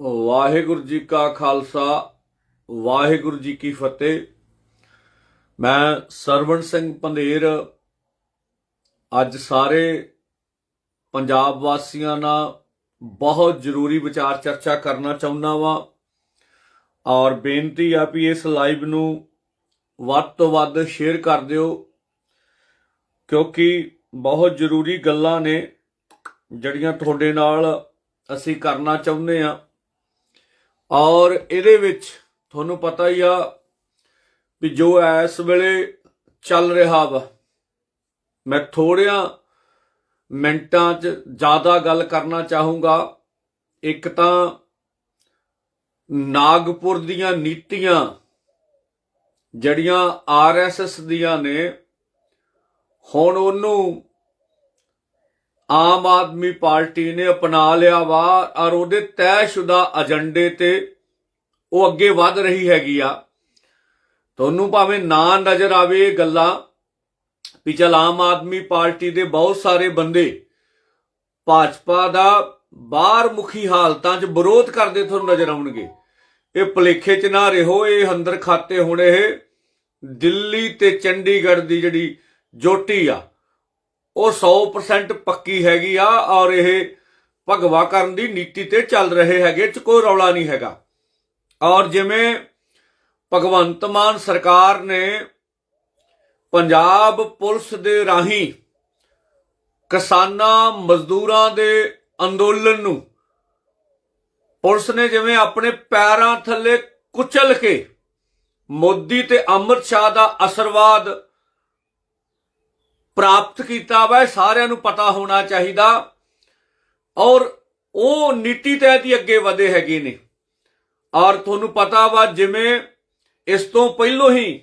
ਵਾਹਿਗੁਰੂ ਜੀ ਕਾ ਖਾਲਸਾ, ਵਾਹਿਗੁਰੂ ਜੀ ਕੀ ਫਤਿਹ। ਮੈਂ ਸਰਵਣ ਸਿੰਘ ਪੰਧੇਰ, ਅੱਜ ਸਾਰੇ ਪੰਜਾਬ ਵਾਸੀਆਂ ਨਾਲ ਬਹੁਤ ਜ਼ਰੂਰੀ ਵਿਚਾਰ ਚਰਚਾ ਕਰਨਾ ਚਾਹੁੰਦਾ ਵਾਂ ਔਰ ਬੇਨਤੀ ਆ ਵੀ ਇਸ ਲਾਈਵ ਨੂੰ ਵੱਧ ਤੋਂ ਵੱਧ ਸ਼ੇਅਰ ਕਰ ਦਿਓ, ਕਿਉਂਕਿ ਬਹੁਤ ਜ਼ਰੂਰੀ ਗੱਲਾਂ ਨੇ ਜਿਹੜੀਆਂ ਤੁਹਾਡੇ ਨਾਲ ਅਸੀਂ ਕਰਨਾ ਚਾਹੁੰਦੇ ਆ ਔਰ ਇਹਦੇ ਵਿੱਚ ਤੁਹਾਨੂੰ ਪਤਾ ਹੀ ਆ ਵੀ ਜੋ ਇਸ ਵੇਲੇ ਚੱਲ ਰਿਹਾ ਵਾ, ਮੈਂ ਥੋੜਿਆਂ ਮਿੰਟਾਂ 'ਚ ਜ਼ਿਆਦਾ ਗੱਲ ਕਰਨਾ ਚਾਹੂੰਗਾ। ਇੱਕ ਤਾਂ ਨਾਗਪੁਰ ਦੀਆਂ ਨੀਤੀਆਂ ਜਿਹੜੀਆਂ ਆਰਐਸਐਸ ਦੀਆਂ ਨੇ, ਹੁਣ ਉਹਨੂੰ ਆਮ ਆਦਮੀ ਪਾਰਟੀ ਨੇ ਅਪਣਾ ਲਿਆ ਵਾ, ਔਰ ਉਹਦੇ ਤੈਅਸ਼ੁਦਾ ਏਜੰਡੇ ਤੇ ਉਹ ਅੱਗੇ ਵਧ ਰਹੀ ਹੈਗੀ ਆ। ਤੁਹਾਨੂੰ ਭਾਵੇਂ ਨਾ ਨਜ਼ਰ ਆਵੇ ਇਹ ਗੱਲਾਂ, ਵੀ ਚਲ ਆਮ ਆਦਮੀ ਪਾਰਟੀ ਦੇ ਬਹੁਤ ਸਾਰੇ ਬੰਦੇ ਭਾਜਪਾ ਦਾ ਬਾਹਰ ਮੁਖੀ ਹਾਲਤਾਂ 'ਚ ਵਿਰੋਧ ਕਰਦੇ ਤੁਹਾਨੂੰ ਨਜ਼ਰ ਆਉਣਗੇ। ਇਹ ਭੁਲੇਖੇ 'ਚ ਨਾ ਰਹੋ, ਇਹ ਅੰਦਰ ਖਾਤੇ ਹੁਣ ਇਹ ਦਿੱਲੀ ਤੇ ਚੰਡੀਗੜ੍ਹ ਦੀ ਜਿਹੜੀ ਜੋਟੀ ਆ। ਉਹ 100% ਪੱਕੀ ਹੈਗੀ ਆ ਔਰ ਇਹ ਭਗਵਾ ਕਰਨ ਦੀ ਨੀਤੀ ਤੇ ਚੱਲ ਰਹੇ ਹੈਗੇ ਚ ਕੋਈ ਰੌਲਾ ਨਹੀਂ ਹੈਗਾ। ਔਰ ਜਿਵੇਂ ਭਗਵੰਤ ਮਾਨ ਸਰਕਾਰ ਨੇ ਪੰਜਾਬ ਪੁਲਿਸ ਦੇ ਰਾਹੀਂ ਕਿਸਾਨਾਂ, ਮਜ਼ਦੂਰਾਂ ਦੇ ਅੰਦੋਲਨ ਨੂੰ ਪੁਲਿਸ ਨੇ ਜਿਵੇਂ ਆਪਣੇ ਪੈਰਾਂ ਥੱਲੇ ਕੁਚਲ ਕੇ ਮੋਦੀ ਤੇ ਅਮਰ ਸ਼ਾਹ ਦਾ ਅਸਰਵਾਦ ਪ੍ਰਾਪਤ ਕੀਤਾ ਵਾ, ਸਾਰਿਆਂ ਨੂੰ ਪਤਾ ਹੋਣਾ ਚਾਹੀਦਾ। ਔਰ ਉਹ ਨੀਤੀ ਤਹਿਤ ਹੀ ਅੱਗੇ ਵਧੇ ਹੈਗੇ ਨੇ। ਔਰ ਤੁਹਾਨੂੰ ਪਤਾ ਵਾ, ਜਿਵੇਂ ਇਸ ਤੋਂ ਪਹਿਲੋਂ ਹੀ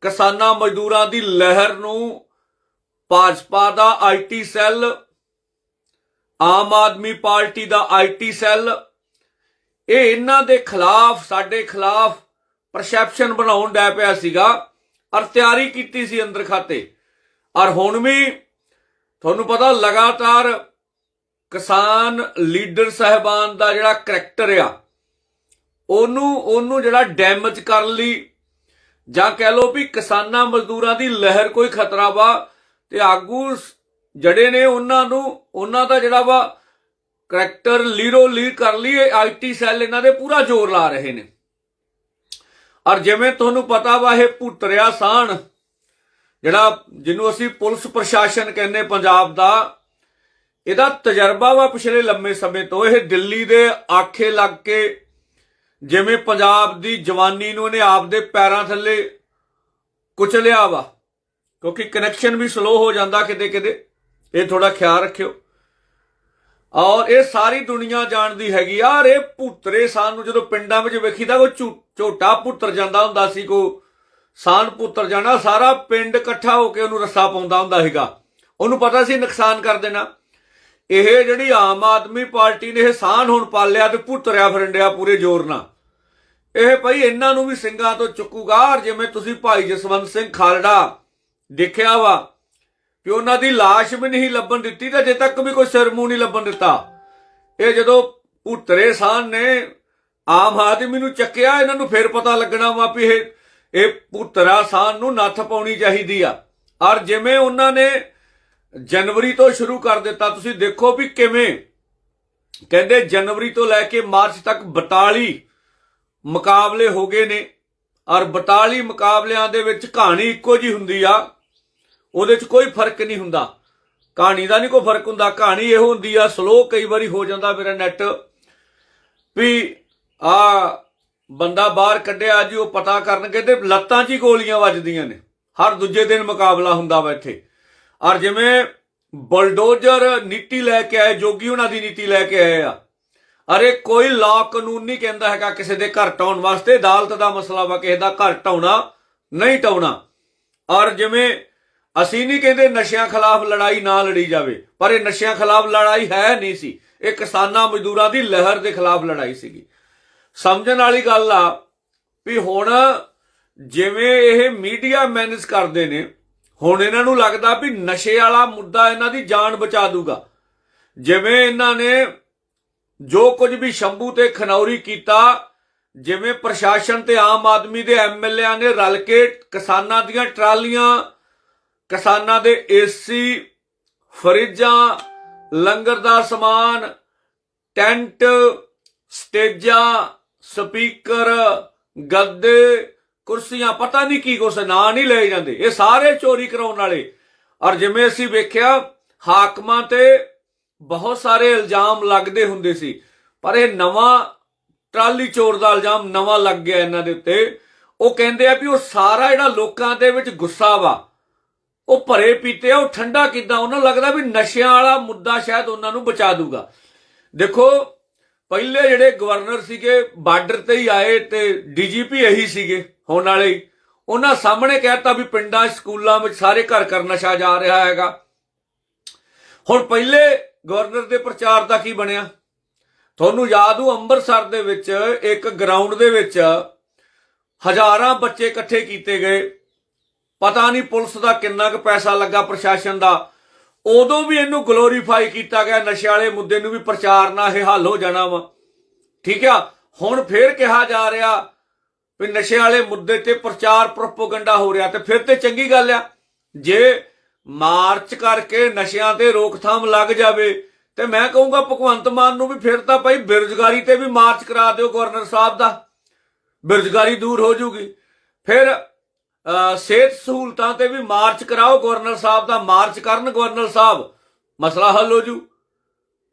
ਕਿਸਾਨਾਂ ਮਜ਼ਦੂਰਾਂ ਦੀ ਲਹਿਰ ਨੂੰ ਭਾਜਪਾ ਦਾ IT cell, Aam Aadmi party the IT cell, ਇਹ ਇਹਨਾਂ ਦੇ ਖਿਲਾਫ, ਸਾਡੇ ਖਿਲਾਫ ਪਰਸੈਪਸ਼ਨ ਬਣਾਉਣ ਡੈ ਪਿਆ ਸੀਗਾ। ਔਰ ਤਿਆਰੀ ਕੀਤੀ ਸੀ ਅੰਦਰ ਖਾਤੇ। ਔਰ ਹੁਣ ਵੀ ਤੁਹਾਨੂੰ ਪਤਾ ਲਗਾਤਾਰ ਕਿਸਾਨ ਲੀਡਰ ਸਹਿਬਾਨ ਦਾ ਜਿਹੜਾ ਕਰੈਕਟਰ ਆ, ਉਹਨੂੰ ਉਹਨੂੰ ਜਿਹੜਾ ਡੈਮੇਜ ਕਰਨ ਲਈ ਜਾਂ ਕਹਿ ਲਓ ਵੀ ਕਿਸਾਨਾਂ ਮਜ਼ਦੂਰਾਂ ਦੀ ਲਹਿਰ ਕੋਈ ਖਤਰਾ ਵਾ ਤੇ ਆਗੂ ਜੜੇ ਨੇ ਉਹਨਾਂ ਨੂੰ, ਉਹਨਾਂ ਦਾ ਜਿਹੜਾ ਵਾ ਕਰੈਕਟਰ ਲੀਰੋ ਲੀਰ ਕਰ ਲਈ ਇਹ ਆਈਟੀ ਸੈੱਲ ਇਹਨਾਂ ਦੇ ਪੂਰਾ ਜ਼ੋਰ ਲਾ ਰਹੇ ਨੇ। ਔਰ ਜਿਵੇਂ ਤੁਹਾਨੂੰ ਪਤਾ ਵਾ ਇਹ ਭੁੱਤਰਿਆ ਸਾਣ ਜਿਹੜਾ ਜਿਹਨੂੰ ਅਸੀਂ ਪੁਲਿਸ ਪ੍ਰਸ਼ਾਸਨ ਕਹਿੰਦੇ ਪੰਜਾਬ ਦਾ, ਇਹਦਾ ਤਜਰਬਾ ਵਾ ਪਿਛਲੇ ਲੰਮੇ ਸਮੇਂ ਤੋਂ। ਇਹ ਦਿੱਲੀ ਦੇ ਆਖੇ ਲੱਗ ਕੇ ਜਿਵੇਂ ਪੰਜਾਬ ਦੀ ਜਵਾਨੀ ਨੂੰ ਇਹਨੇ ਆਪਦੇ ਪੈਰਾਂ ਥੱਲੇ ਕੁਚਲਿਆ ਵਾ, ਕਿਉਂਕਿ ਕਨੈਕਸ਼ਨ ਵੀ ਸਲੋ ਹੋ ਜਾਂਦਾ ਕਿਤੇ ਕਿਤੇ ਇਹ ਥੋੜਾ ਖਿਆਲ ਰੱਖਿਓ। ਔਰ ਇਹ ਸਾਰੀ ਦੁਨੀਆ ਜਾਣਦੀ ਹੈਗੀ ਯਾਰ ਇਹ ਪੁੱਤਰੇ ਸਾਨੂੰ ਜਦੋਂ ਪਿੰਡਾਂ ਵਿੱਚ ਵੇਖੀਦਾ, ਕੋਈ ਝੂ- ਝੋਟਾ ਪੁੱਤਰ ਜਾਂਦਾ ਹੁੰਦਾ ਸੀ ਕੋ ਸਾਨ ਪੁੱਤਰ ਜਾਣਾ, ਸਾਰਾ ਪਿੰਡ ਇਕੱਠਾ ਹੋ ਕੇ ਉਹਨੂੰ ਰੱਸਾ ਪਾਉਂਦਾ ਹੁੰਦਾ ਹੈਗਾ ਉਹਨੂੰ ਪਤਾ ਸੀ ਨੁਕਸਾਨ ਕਰ ਦੇਣਾ। ਇਹ ਜਿਹੜੀ ਆਮ ਆਦਮੀ ਪਾਰਟੀ ਨੇ ਇਹ ਸਾਨ ਹੁਣ ਪਾਲਿਆ ਤੇ ਪੁੱਤਰਿਆ ਫਰੰਡਿਆ ਪੂਰੇ ਜ਼ੋਰ ਨਾਲ। ਇਹ ਭਾਈ ਇਹਨਾਂ ਨੂੰ ਵੀ ਸਿੰਘਾਂ ਤੋਂ ਚੁੱਕੂਗਾ ਔਰ ਜਿਵੇਂ ਤੁਸੀਂ ਭਾਈ ਜਸਵੰਤ ਸਿੰਘ ਖਾਲੜਾ ਦੇਖਿਆ ਵਾ ਕਿ ਉਹਨਾਂ ਦੀ লাশ ਵੀ ਨਹੀਂ ਲੱਭਣ ਦਿੱਤੀ ਤੇ ਅਜੇ ਤੱਕ ਵੀ ਕੋਈ ਸਿਰ ਮੂੰਹ ਨਹੀਂ ਲੱਭਣ ਦਿੱਤਾ। ਇਹ ਜਦੋਂ ਪੁੱਤਰੇ ਸਾਨ ਨੇ ਆਮ ਆਦਮੀ ਨੂੰ ਚੱਕਿਆ, ਇਹਨਾਂ ਨੂੰ ਫਿਰ ਪਤਾ ਲੱਗਣਾ ਵਾ ਵੀ ਇਹ ਇਹ ਪੁੱਤਰਾ ਸਾਨ ਨੂੰ ਨੱਥ ਪਾਉਣੀ ਚਾਹੀਦੀ ਆ। ਔਰ ਜਿਵੇਂ ਉਹਨਾਂ ਨੇ ਜਨਵਰੀ ਤੋਂ ਸ਼ੁਰੂ ਕਰ ਦਿੱਤਾ, ਤੁਸੀਂ ਦੇਖੋ ਵੀ ਕਿਵੇਂ। ਕਹਿੰਦੇ ਜਨਵਰੀ ਤੋਂ ਲੈ ਕੇ ਮਾਰਚ ਤੱਕ 42 ਮੁਕਾਬਲੇ ਹੋ ਗਏ ਨੇ। ਔਰ 42 ਮੁਕਾਬਲਿਆਂ ਦੇ ਵਿੱਚ ਕਹਾਣੀ ਇੱਕੋ ਜੀ ਹੁੰਦੀ ਆ। ਉਹਦੇ 'ਚ ਕੋਈ ਫ਼ਰਕ ਨਹੀਂ ਹੁੰਦਾ। ਕਹਾਣੀ ਦਾ ਨਹੀਂ ਕੋਈ ਫ਼ਰਕ ਹੁੰਦਾ। ਕਹਾਣੀ ਇਹੋ ਹੁੰਦੀ ਆ ਸਲੋ ਕਈ ਵਾਰੀ ਹੋ ਜਾਂਦਾ ਮੇਰਾ ਨੈਟ ਵੀ ਆ ਬੰਦਾ ਬਾਹਰ ਕੱਢਿਆ ਜੀ ਉਹ ਪਤਾ ਕਰਨਗੇ ਤੇ ਲੱਤਾਂ 'ਚ ਹੀ ਗੋਲੀਆਂ ਵੱਜਦੀਆਂ ਨੇ। ਹਰ ਦੂਜੇ ਦਿਨ ਮੁਕਾਬਲਾ ਹੁੰਦਾ ਵਾ ਇੱਥੇ। ਔਰ ਜਿਵੇਂ ਬਲਡੋਜ਼ਰ ਨੀਤੀ ਲੈ ਕੇ ਆਏ, ਜੋਗੀ ਉਹਨਾਂ ਦੀ ਨੀਤੀ ਲੈ ਕੇ ਆਏ ਆ। ਅਰੇ ਕੋਈ ਲਾ ਕਾਨੂੰਨ ਨਹੀਂ ਕਹਿੰਦਾ ਹੈਗਾ ਕਿਸੇ ਦੇ ਘਰ ਟਾਉਣ ਵਾਸਤੇ। ਅਦਾਲਤ ਦਾ ਮਸਲਾ ਵਾ ਕਿਸੇ ਦਾ ਘਰ ਟਾਉਣਾ, ਨਹੀਂ ਟਾਉਣਾ। ਔਰ ਜਿਵੇਂ ਅਸੀਂ ਨਹੀਂ ਕਹਿੰਦੇ ਨਸ਼ਿਆਂ ਖਿਲਾਫ ਲੜਾਈ ਨਾ ਲੜੀ ਜਾਵੇ, ਪਰ ਇਹ ਨਸ਼ਿਆਂ ਖਿਲਾਫ ਲੜਾਈ ਹੈ ਨਹੀਂ ਸੀ। ਇਹ ਕਿਸਾਨਾਂ ਮਜ਼ਦੂਰਾਂ ਦੀ ਲਹਿਰ ਦੇ ਖਿਲਾਫ ਲੜਾਈ ਸੀਗੀ। ਸਮਝਣ ਵਾਲੀ ਗੱਲ ਆ ਵੀ ਹੁਣ ਜਿਵੇਂ ਇਹ ਮੀਡੀਆ ਮੈਨੇਜ ਕਰਦੇ ਨੇ, ਹੁਣ ਇਹਨਾਂ ਨੂੰ ਲੱਗਦਾ ਵੀ ਨਸ਼ੇ ਵਾਲਾ ਮੁੱਦਾ ਇਹਨਾਂ ਦੀ ਜਾਨ ਬਚਾ ਦੂਗਾ। ਜਿਵੇਂ ਇਹਨਾਂ ਨੇ ਜੋ ਕੁਝ ਵੀ ਸ਼ੰਭੂ ਤੇ ਖਨੌਰੀ ਕੀਤਾ, ਜਿਵੇਂ ਪ੍ਰਸ਼ਾਸਨ ਤੇ ਆਮ ਆਦਮੀ ਦੇ ਐਮਐਲਏਆਂ ਨੇ ਰਲ ਕੇ ਕਿਸਾਨਾਂ ਦੀਆਂ ਟਰਾਲੀਆਂ, ਕਿਸਾਨਾਂ ਦੇ ਏਸੀ, ਫਰਿੱਜਾਂ, ਲੰਗਰ ਦਾ ਸਮਾਨ, ਟੈਂਟ, ਸਟੇਜਾਂ ਸਪੀਕਰ ਗੱਦੇ ਕੁਰਸੀਆਂ, ਪਤਾ ਨਹੀਂ ਕੀ ਕੁਛ, ਨਾਂ ਨਹੀਂ ਲਏ ਜਾਂਦੇ। ਇਹ ਸਾਰੇ ਚੋਰੀ ਕਰਾਉਣ ਵਾਲੇ। ਔਰ ਜਿਵੇਂ ਅਸੀਂ ਵੇਖਿਆ, ਹਾਕਮਾਂ ਤੇ ਬਹੁਤ ਸਾਰੇ ਇਲਜ਼ਾਮ ਲੱਗਦੇ ਹੁੰਦੇ ਸੀ। ਪਰ ਇਹ ਨਵਾਂ ਟਰਾਲੀ ਚੋਰ ਦਾ ਇਲਜ਼ਾਮ ਨਵਾਂ ਲੱਗ ਗਿਆ ਇਹਨਾਂ ਦੇ ਉੱਤੇ। ਉਹ ਕਹਿੰਦੇ ਆ ਵੀ ਉਹ ਸਾਰਾ ਜਿਹੜਾ ਲੋਕਾਂ ਦੇ ਵਿੱਚ ਗੁੱਸਾ ਵਾ, ਉਹ ਭਰੇ ਪੀਤੇ ਆ, ਉਹ ਠੰਡਾ ਕਿਦਾਂ, ਉਹਨਾਂ ਨੂੰ ਲੱਗਦਾ ਵੀ ਨਸ਼ਿਆਂ ਵਾਲਾ ਮੁੱਦਾ ਸ਼ਾਇਦ ਉਹਨਾਂ ਨੂੰ ਬਚਾ ਦੂਗਾ। ਦੇਖੋ ਪਹਿਲੇ ਜਿਹੜੇ ਗਵਰਨਰ ਸੀਗੇ, ਬਾਰਡਰ ਤੇ ਹੀ ਆਏ ਤੇ ਡੀਜੀਪੀ ਇਹੀ ਸੀਗੇ ਹੋਣ ਵਾਲੇ ਉਹਨਾਂ ਸਾਹਮਣੇ ਕਹਿਤਾ ਵੀ ਪਿੰਡਾਂ, ਸਕੂਲਾਂ ਵਿੱਚ ਸਾਰੇ ਘਰ ਘਰ ਨਸ਼ਾ ਜਾ ਰਿਹਾ ਹੈਗਾ। ਹੁਣ ਪਹਿਲੇ ਗਵਰਨਰ ਦੇ ਪ੍ਰਚਾਰ ਦਾ ਕੀ ਬਣਿਆ? ਤੁਹਾਨੂੰ ਯਾਦ ਹੋ, ਅੰਮ੍ਰਿਤਸਰ ਦੇ ਵਿੱਚ ਇੱਕ ਗਰਾਊਂਡ ਦੇ ਵਿੱਚ ਹਜ਼ਾਰਾਂ ਬੱਚੇ ਇਕੱਠੇ ਕੀਤੇ ਗਏ। ਪਤਾ ਨਹੀਂ ਪੁਲਿਸ ਦਾ ਕਿੰਨਾ ਕੁ ਪੈਸਾ ਲੱਗਾ, ਪ੍ਰਸ਼ਾਸਨ ਦਾ। ਉਦੋਂ ਵੀ ਇਹਨੂੰ ਗਲੋਰੀਫਾਈ ਕੀਤਾ ਗਿਆ, ਨਸ਼ੇ ਵਾਲੇ ਮੁੱਦੇ ਨੂੰ ਵੀ ਪ੍ਰਚਾਰ ਨਾਲ ਇਹ ਹੱਲ ਹੋ ਜਾਣਾ ਵਾ। ਠੀਕ ਆ? ਹੁਣ ਫੇਰ ਕਿਹਾ ਜਾ ਰਿਹਾ ਵੀ ਨਸ਼ੇ ਵਾਲੇ ਮੁੱਦੇ ਤੇ ਪ੍ਰਚਾਰ ਪ੍ਰੋਪਗੈਂਡਾ ਹੋ ਰਿਹਾ ਤੇ ਫਿਰ ਤੇ ਚੰਗੀ ਗੱਲ ਆ। ਜੇ ਮਾਰਚ ਕਰਕੇ ਨਸ਼ਿਆਂ ਤੇ ਰੋਕਥਾਮ ਲੱਗ ਜਾਵੇ, ਤੇ ਮੈਂ ਕਹੂੰਗਾ ਭਗਵੰਤ ਮਾਨ ਨੂੰ ਵੀ ਫਿਰ ਤਾਂ ਭਾਈ ਬੇਰੁਜ਼ਗਾਰੀ ਤੇ ਵੀ ਮਾਰਚ ਕਰਾ ਦਿਓ ਗਵਰਨਰ ਸਾਹਿਬ ਦਾ। ਬੇਰੁਜ਼ਗਾਰੀ ਦੂਰ ਹੋ ਜੂਗੀ। ਫਿਰ ਸਿਹਤ ਸਹੂਲਤਾਂ ਤੇ ਵੀ ਮਾਰਚ ਕਰਾਓ, ਗਵਰਨਰ ਸਾਹਿਬ ਦਾ ਮਾਰਚ ਕਰਨ, ਗਵਰਨਰ ਸਾਹਿਬ। ਮਸਲਾ ਹੱਲ ਹੋ ਜੂ।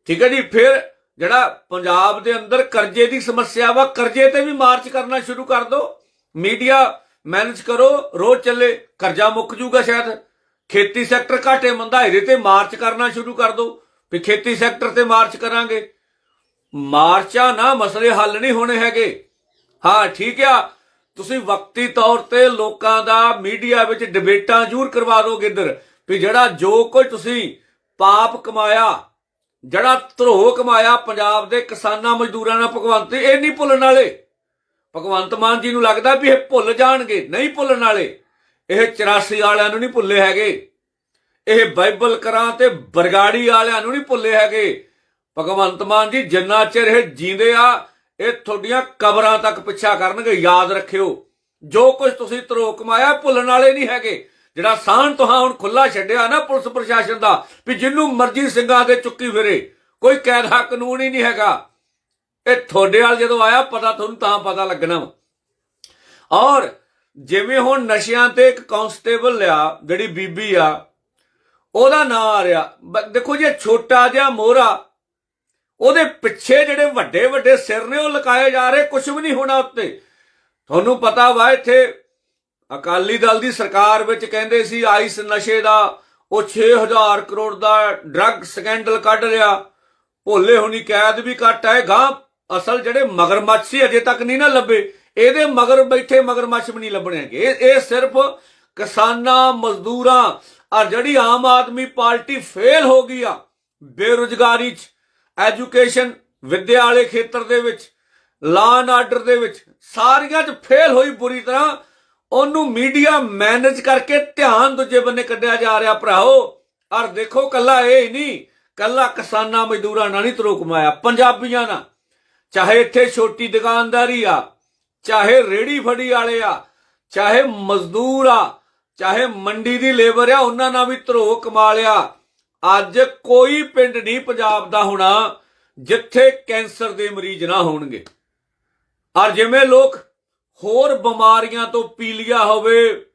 ਠੀਕ ਹੈ ਜੀ, ਫਿਰ ਜਿਹੜਾ ਪੰਜਾਬ ਦੇ ਅੰਦਰ ਕਰਜ਼ੇ ਦੀ ਸਮੱਸਿਆ ਵਾ, ਕਰਜ਼ੇ ਤੇ ਵੀ ਮਾਰਚ ਕਰਨਾ ਸ਼ੁਰੂ ਕਰ ਦਿਓ ਮੀਡੀਆ ਮੈਨੇਜ ਕਰੋ, ਰੋਜ਼ ਚੱਲੇ, ਕਰਜ਼ਾ ਮੁੱਕ ਜੂਗਾ ਸ਼ਾਇਦ। ਖੇਤੀ ਸੈਕਟਰ ਘਾਟੇ ਮੰਦਾ ਇਹਦੇ ਤੇ ਮਾਰਚ ਕਰਨਾ ਸ਼ੁਰੂ ਕਰ ਦਿਓ ਵੀ ਖੇਤੀ ਸੈਕਟਰ ਤੇ ਮਾਰਚ ਕਰਾਂਗੇ। ਮਾਰਚਾਂ ਨਾ, ਮਸਲੇ ਹੱਲ ਨਹੀਂ ਹੋਣੇ ਹੈਗੇ। ਹਾਂ, ਠੀਕ ਆ। ਤੁਸੀਂ ਵਕਤੀ ਤੌਰ ਤੇ ਲੋਕਾਂ ਦਾ ਮੀਡੀਆ ਵਿੱਚ ਡਿਬੇਟਾਂ ਜ਼ਰੂਰ ਕਰਵਾ ਦੋਗੇ ਇੱਧਰ ਵੀ ਜਿਹੜਾ ਜੋ ਕੋਈ ਤੁਸੀਂ ਪਾਪ ਕਮਾਇਆ, ਜਿਹੜਾ ਧਰੋਹ ਕਮਾਇਆ ਪੰਜਾਬ ਦੇ ਕਿਸਾਨਾਂ ਮਜ਼ਦੂਰਾਂ ਨਾਲ, ਭਗਵੰਤ ਇਹ ਨਹੀਂ ਭੁੱਲਣ ਵਾਲੇ। ਭਗਵੰਤ ਮਾਨ ਜੀ ਨੂੰ ਲੱਗਦਾ ਵੀ ਇਹ ਭੁੱਲ ਜਾਣਗੇ, ਨਹੀਂ ਭੁੱਲਣ ਵਾਲੇ। ਇਹ 84 ਵਾਲਿਆਂ ਨੂੰ ਨਹੀਂ ਭੁੱਲੇ ਹੈਗੇ। ਇਹ ਬਾਈਬਲ ਕਰਾਂ ਤੇ ਬਰਗਾੜੀ ਵਾਲਿਆਂ ਨੂੰ ਨਹੀਂ ਭੁੱਲੇ ਹੈਗੇ। ਭਗਵੰਤ ਮਾਨ ਜੀ, ਜਿੰਨਾ ਚਿਰ ਇਹ ਜੀਂਦੇ ਆ ਇਹ ਤੁਹਾਡੀਆਂ ਕਬਰਾਂ ਤੱਕ ਪਿੱਛਾ ਕਰਨਗੇ, ਯਾਦ ਰੱਖਿਓ। ਜੋ ਕੁਝ ਤੁਸੀਂ ਤਰੋ ਕਮਾਇਆ, ਭੁੱਲਣ ਵਾਲੇ ਨਹੀਂ ਹੈਗੇ। ਜਿਹੜਾ ਸਾਨ ਤੁਹਾਂ ਹੁਣ ਖੁੱਲਾ ਛੱਡਿਆ ਨਾ ਪੁਲਿਸ ਪ੍ਰਸ਼ਾਸਨ ਦਾ, ਵੀ ਜਿੰਨੂੰ ਮਰਜ਼ੀ ਸਿੰਘਾਂ ਦੇ ਚੁੱਕੀ ਫਿਰੇ। ਕੋਈ ਕਾਇਦਾ ਕਾਨੂੰਨ ਹੀ ਨਹੀਂ ਹੈਗਾ। ਇਹ ਤੁਹਾਡੇ ਵਾਲ ਜਦੋਂ ਆਇਆ, ਪਤਾ ਤੁਹਾਨੂੰ ਤਾਂ ਪਤਾ ਲੱਗਣਾ ਵਾ। ਔਰ ਜਿਵੇਂ ਹੁਣ ਨਸ਼ਿਆਂ ਤੇ ਇੱਕ ਕਾਂਸਟੇਬਲ ਆ ਜਿਹੜੀ ਬੀਬੀ ਆ, ਉਹਦਾ ਨਾਂ ਆ ਰਿਹਾ। ਦੇਖੋ ਜੇ ਛੋਟਾ ਜਿਹਾ ਮੋਹਰਾ ਉਹਦੇ ਪਿੱਛੇ ਜਿਹੜੇ ਵੱਡੇ ਵੱਡੇ ਸਿਰ ਨੇ ਉਹ ਲਕਾਏ ਜਾ ਰਹੇ ਕੁਝ ਵੀ ਨਹੀਂ ਹੋਣਾ ਉੱਤੇ। ਤੁਹਾਨੂੰ ਪਤਾ ਵਾ ਇੱਥੇ ਅਕਾਲੀ ਦਲ ਦੀ ਸਰਕਾਰ ਵਿੱਚ ਕਹਿੰਦੇ ਸੀ, ਆਈਸ ਨਸ਼ੇ ਦਾ, ਉਹ 6000 ਕਰੋੜ ਦਾ ਡਰੱਗ ਸਕੈਂਡਲ ਕੱਢ ਰਿਹਾ। ਭੋਲੇ ਹੁਣੀ ਕੈਦ ਵੀ ਘੱਟ ਹੈ ਗਾਂ ਅਸਲ ਜਿਹੜੇ ਮਗਰਮੱਛ ਸੀ, ਅਜੇ ਤੱਕ ਨਹੀਂ ਨਾ ਲੱਭੇ। ਇਹਦੇ ਮਗਰ ਬੈਠੇ ਮਗਰਮੱਛ ਵੀ ਨਹੀਂ ਲੱਭਣਗੇ ਇਹ ਇਹ ਸਿਰਫ ਕਿਸਾਨਾਂ, ਮਜ਼ਦੂਰਾਂ ਆ ਜਿਹੜੀ ਆਮ ਆਦਮੀ ਪਾਰਟੀ ਫੇਲ ਹੋ ਗਈ ਆ, ਬੇਰੁਜ਼ਗਾਰੀ ਚ। ਐਜੂਕੇਸ਼ਨ, ਵਿੱਦਿਆ ਵਾਲੇ ਖੇਤਰ ਦੇ ਵਿੱਚ ਲਾਅ ਐਂਡ ਆਰਡਰ ਦੇ ਵਿੱਚ, ਸਾਰੀਆਂ ਚ ਫੇਲ ਹੋਈ ਬੁਰੀ ਤਰ੍ਹਾਂ, ਉਹਨੂੰ ਮੀਡੀਆ ਮੈਨੇਜ ਕਰਕੇ ਧਿਆਨ ਦੂਜੇ ਬੰਨੇ ਕੱਢਿਆ ਜਾ ਰਿਹਾ, ਭਰਾਓ। ਔਰ ਦੇਖੋ, ਕੱਲਾ ਇਹ ਨਹੀਂ, ਕੱਲਾ ਕਿਸਾਨਾਂ ਮਜ਼ਦੂਰਾਂ ਨਾਲ ਨਹੀਂ ਤਰੋ ਕਮਾਇਆ, ਪੰਜਾਬੀਆਂ ਨਾਲ। ਚਾਹੇ ਇੱਥੇ ਛੋਟੀ ਦੁਕਾਨਦਾਰੀ ਆ, ਚਾਹੇ ਰੇੜੀ ਫੜੀ ਵਾਲੇ ਆ, ਚਾਹੇ ਮਜ਼ਦੂਰ ਆ, ਚਾਹੇ ਮੰਡੀ ਦੀ ਲੇਬਰ ਆ, ਉਹਨਾਂ ਨਾਲ ਵੀ ਧਰੋ ਕਮਾ ਲਿਆ। ਅੱਜ ਕੋਈ ਪਿੰਡ ਨਹੀਂ ਪੰਜਾਬ ਦਾ ਹੋਣਾ ਜਿੱਥੇ ਕੈਂਸਰ ਦੇ ਮਰੀਜ਼ ਨਾ ਹੋਣਗੇ। ਔਰ ਜਿਵੇਂ ਲੋਕ ਹੋਰ ਬਿਮਾਰੀਆਂ ਤੋਂ ਪੀਲੀਆ ਹੋਵੇ,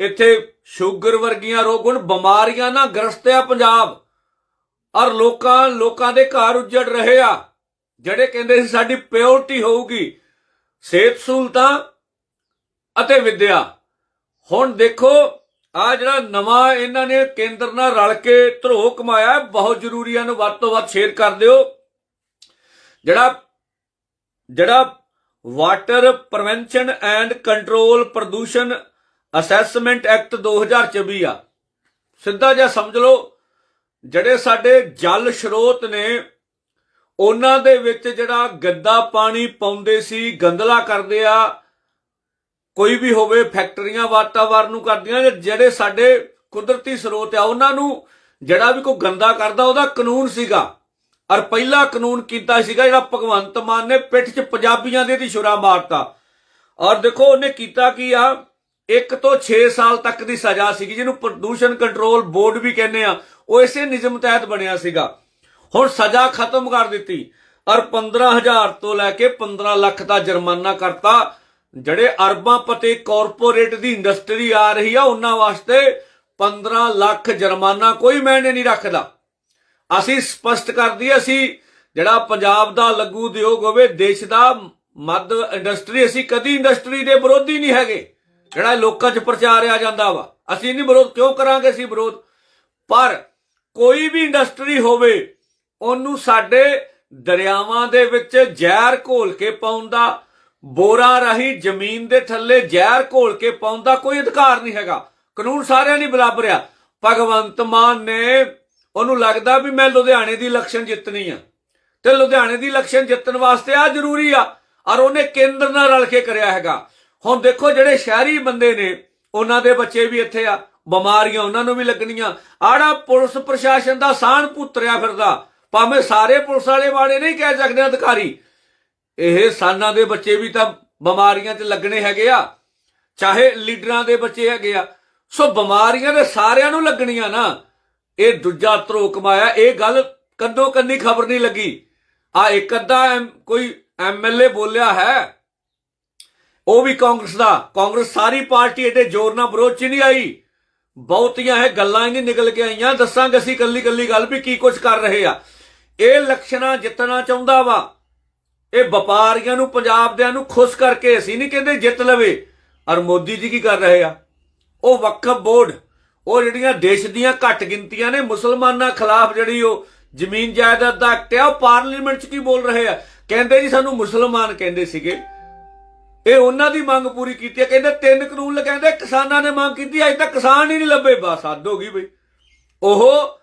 ਇੱਥੇ ਸ਼ੂਗਰ ਵਰਗੀਆਂ ਰੋਗ ਹੁਣ, ਬਿਮਾਰੀਆਂ ਨਾਲ ਗ੍ਰਸਤ ਆ ਪੰਜਾਬ। ਔਰ ਲੋਕਾਂ ਲੋਕਾਂ ਦੇ ਘਰ ਉੱਜੜ ਰਹੇ ਆ, ਜਿਹੜੇ ਕਹਿੰਦੇ ਸੀ ਸਾਡੀ ਪਿਓਰਟੀ ਹੋਊਗੀ ਸਿਹਤ ਸਹੂਲਤਾਂ ਅਤੇ ਵਿੱਦਿਆ। ਹੁਣ ਦੇਖੋ ਆ ਜਿਹੜਾ ਨਵਾਂ ਇਹਨਾਂ ਨੇ ਕੇਂਦਰ ਨਾਲ ਰਲ ਕੇ ਧਰੋ ਕਮਾਇਆ, ਬਹੁਤ ਜ਼ਰੂਰੀ ਹੈ ਨੂੰ ਵੱਧ ਤੋਂ ਵੱਧ ਸ਼ੇਅਰ ਕਰ ਦਿਓ। ਜਿਹੜਾ ਜਿਹੜਾ ਵਾਟਰ ਪ੍ਰੀਵੈਂਸ਼ਨ ਐਂਡ ਕੰਟਰੋਲ ਪ੍ਰਦੂਸ਼ਣ ਅਸੈਸਮੈਂਟ ਐਕਟ 2024 ਆ। ਸਿੱਧਾ ਜਿਹਾ ਸਮਝ ਲਓ, ਜਿਹੜੇ ਸਾਡੇ ਜਲ ਸਰੋਤ ਨੇ, ਉਹਨਾਂ ਦੇ ਵਿੱਚ ਜਿਹੜਾ ਗੰਦਾ ਪਾਣੀ ਪਾਉਂਦੇ ਸੀ ਗੰਦਲਾ ਕਰਦੇ ਆ ਕੋਈ ਵੀ ਹੋਵੇ, ਫੈਕਟਰੀਆਂ ਵਾਤਾਵਰਨ ਨੂੰ ਕਰਦੀਆਂ ਜਿਹੜੇ ਸਾਡੇ ਕੁਦਰਤੀ ਸਰੋਤ ਆ, ਉਹਨਾਂ ਨੂੰ ਜਿਹੜਾ ਵੀ ਕੋਈ ਗੰਦਾ ਕਰਦਾ, ਉਹਦਾ ਕਾਨੂੰਨ ਸੀਗਾ। ਔਰ ਪਹਿਲਾ ਕਾਨੂੰਨ ਕੀਤਾ ਸੀਗਾ, ਜਿਹੜਾ ਭਗਵੰਤ ਮਾਨ ਨੇ ਪਿੱਠ 'ਚ ਪੰਜਾਬੀਆਂ ਦੇ ਦੀ ਛੁਰਾ ਮਾਰਤਾ। ਔਰ ਦੇਖੋ, ਉਹਨੇ ਕੀਤਾ ਕੀ ਆ? ਇੱਕ ਤੋਂ 6 ਸਾਲ ਤੱਕ ਦੀ ਸਜ਼ਾ ਸੀਗੀ, ਜਿਹਨੂੰ ਪ੍ਰਦੂਸ਼ਣ ਕੰਟਰੋਲ ਬੋਰਡ ਵੀ ਕਹਿੰਦੇ ਆ। ਉਹ ਇਸੇ ਨਿਯਮ ਤਹਿਤ ਬਣਿਆ ਸੀਗਾ। ਹੁਣ ਸਜ਼ਾ ਖਤਮ ਕਰ ਦਿੱਤੀ। ਔਰ 15000 ਤੋਂ ਲੈ ਕੇ 15 ਲੱਖ ਦਾ ਜੁਰਮਾਨਾ ਕਰਤਾ। ਜਿਹੜੇ ਅਰਬਾਂ ਪਤੇ ਕਾਰਪੋਰੇਟ ਦੀ ਇੰਡਸਟਰੀ ਆ ਰਹੀ ਆ, ਉਹਨਾਂ ਵਾਸਤੇ 15 ਲੱਖ ਜੁਰਮਾਨਾ ਕੋਈ ਮੈਨੇ ਨਹੀਂ ਰੱਖਦਾ। ਅਸੀਂ ਸਪਸ਼ਟ ਕਰ ਦਈਏ, ਅਸੀਂ ਜਿਹੜਾ ਪੰਜਾਬ ਦਾ ਲੱਗੂ ਉਦਯੋਗ ਹੋਵੇ, ਦੇਸ਼ ਦਾ ਮੱਧ ਇੰਡਸਟਰੀ ਅਸੀਂ ਕਦੀ ਇੰਡਸਟਰੀ ਦੇ ਵਿਰੋਧੀ ਨਹੀਂ ਹੈਗੇ। ਜਿਹੜਾ ਲੋਕਾਂ 'ਚ ਪ੍ਰਚਾਰਿਆ ਜਾਂਦਾ ਵਾ, ਅਸੀਂ ਨਹੀਂ ਵਿਰੋਧ ਕਿਉਂ ਕਰਾਂਗੇ ਅਸੀਂ ਵਿਰੋਧ? ਪਰ ਕੋਈ ਵੀ ਇੰਡਸਟਰੀ ਹੋਵੇ, ਉਹਨੂੰ ਸਾਡੇ ਦਰਿਆਵਾਂ ਦੇ ਵਿੱਚ ਜ਼ਹਿਰ ਘੋਲ ਕੇ ਪਾਉਣ ਦਾ ਬੋਰਾ ਰਾਹੀਂ ਜ਼ਮੀਨ ਦੇ ਥੱਲੇ ਜ਼ਹਿਰ ਘੋਲ ਕੇ ਪਾਉਣ ਦਾ ਕੋਈ ਅਧਿਕਾਰ ਨਹੀਂ ਹੈਗਾ। ਕਾਨੂੰਨ ਸਾਰਿਆਂ ਲਈ ਬਰਾਬਰ ਆ। ਭਗਵੰਤ ਮਾਨ ਨੇ ਉਹਨੂੰ ਲੱਗਦਾ ਵੀ ਮੈਂ ਲੁਧਿਆਣੇ ਦੀ ਇਲੈਕਸ਼ਨ ਜਿੱਤਣੀ ਆ। ਤੇ ਲੁਧਿਆਣੇ ਦੀ ਇਲੈਕਸ਼ਨ ਜਿੱਤਣ ਵਾਸਤੇ ਆ ਜ਼ਰੂਰੀ ਆ, ਔਰ ਉਹਨੇ ਕੇਂਦਰ ਨਾਲ ਰਲ ਕੇ ਕਰਿਆ ਹੈਗਾ। ਹੁਣ ਦੇਖੋ ਜਿਹੜੇ ਸ਼ਹਿਰੀ ਬੰਦੇ ਨੇ, ਉਹਨਾਂ ਦੇ ਬੱਚੇ ਵੀ ਇੱਥੇ ਆ। ਬਿਮਾਰੀਆਂ ਉਹਨਾਂ ਨੂੰ ਵੀ ਲੱਗਣੀਆਂ। ਆੜਾ ਪੁਲਿਸ ਪ੍ਰਸ਼ਾਸਨ ਦਾ ਸਾਨ ਪੁੱਤਰਿਆ ਫਿਰਦਾ। ਭਾਵੇਂ ਸਾਰੇ ਪੁਲਿਸ ਵਾਲੇ ਵਾਲੇ ਨਹੀਂ ਕਹਿ ਸਕਦੇ ਅਧਿਕਾਰੀ ਇਹ ਸਾਨਾਂ ਦੇ ਬੱਚੇ ਵੀ ਤਾਂ ਬਿਮਾਰੀਆਂ 'ਚ ਲੱਗਣੇ ਹੈਗੇ ਆ। ਚਾਹੇ ਲੀਡਰਾਂ ਦੇ ਬੱਚੇ ਹੈਗੇ ਆ। ਸੋ ਬਿਮਾਰੀਆਂ ਦੇ ਸਾਰਿਆਂ ਨੂੰ ਲੱਗਣੀਆਂ ਨਾ। ਇਹ ਦੂਜਾ ਧਰੋ ਕਮਾਇਆ। ਇਹ ਗੱਲ ਕੰਦੋ ਕੰਨੀ ਖਬਰ ਨਹੀਂ ਲੱਗੀ। ਆ ਇੱਕ ਅੱਧਾ ਐਮ- ਕੋਈ ਐਮਐਲਏ ਬੋਲਿਆ ਹੈ। ਉਹ ਵੀ ਕਾਂਗਰਸ ਦਾ। ਕਾਂਗਰਸ ਸਾਰੀ ਪਾਰਟੀ ਇਹਦੇ ਜ਼ੋਰ ਨਾਲ ਵਿਰੋਧ ਚ ਨਹੀਂ ਆਈ। ਬਹੁਤੀਆਂ ਇਹ ਗੱਲਾਂ ਹੀ ਨਹੀਂ ਨਿਕਲ ਕੇ ਆਈਆਂ। ਦੱਸਾਂਗੇ ਅਸੀਂ ਕੱਲੀ ਕੱਲੀ ਗੱਲ ਵੀ ਕੀ ਕੁਝ ਕਰ ਰਹੇ ਆ। ਇਹ ਲਕਸ਼ਣਾ ਜਿੱਤਣਾ ਚਾਹੁੰਦਾ ਵਾ। ਇਹ ਵਪਾਰੀਆਂ ਨੂੰ ਪੰਜਾਬ ਦਿਆਂ ਨੂੰ ਖੁਸ਼ ਕਰਕੇ ਅਸੀਂ ਨਹੀਂ ਕਹਿੰਦੇ ਜਿੱਤ ਲਵੇ। ਔਰ ਮੋਦੀ ਜੀ ਕੀ ਕਰ ਰਹੇ ਆ? ਉਹ ਵਕਫ ਬੋਰਡ, ਉਹ ਜਿਹੜੀਆਂ ਦੇਸ਼ ਦੀਆਂ ਘੱਟ ਗਿਣਤੀਆਂ ਨੇ ਮੁਸਲਮਾਨਾਂ ਖਿਲਾਫ ਜਿਹੜੀ ਉਹ ਜ਼ਮੀਨ ਜਾਇਦਾਦ ਦਾ ਐਕਟ ਆ, ਉਹ ਪਾਰਲੀਮੈਂਟ 'ਚ ਕੀ ਬੋਲ ਰਹੇ ਆ? ਕਹਿੰਦੇ ਜੀ ਸਾਨੂੰ ਮੁਸਲਮਾਨ ਕਹਿੰਦੇ ਸੀਗੇ। ਇਹ ਉਹਨਾਂ ਦੀ ਮੰਗ ਪੂਰੀ ਕੀਤੀ ਹੈ ਕਹਿੰਦੇ ਤਿੰਨ ਕਾਨੂੰਨ ਲਗਾਉਂਦੇ, ਕਿਸਾਨਾਂ ਨੇ ਮੰਗ ਕੀਤੀ, ਅਜੇ ਤੱਕ ਕਿਸਾਨ ਹੀ ਨਹੀਂ ਲੱਭੇ। ਬਸ ਹੱਦ ਹੋ ਗਈ ਬਈ। ਉਹ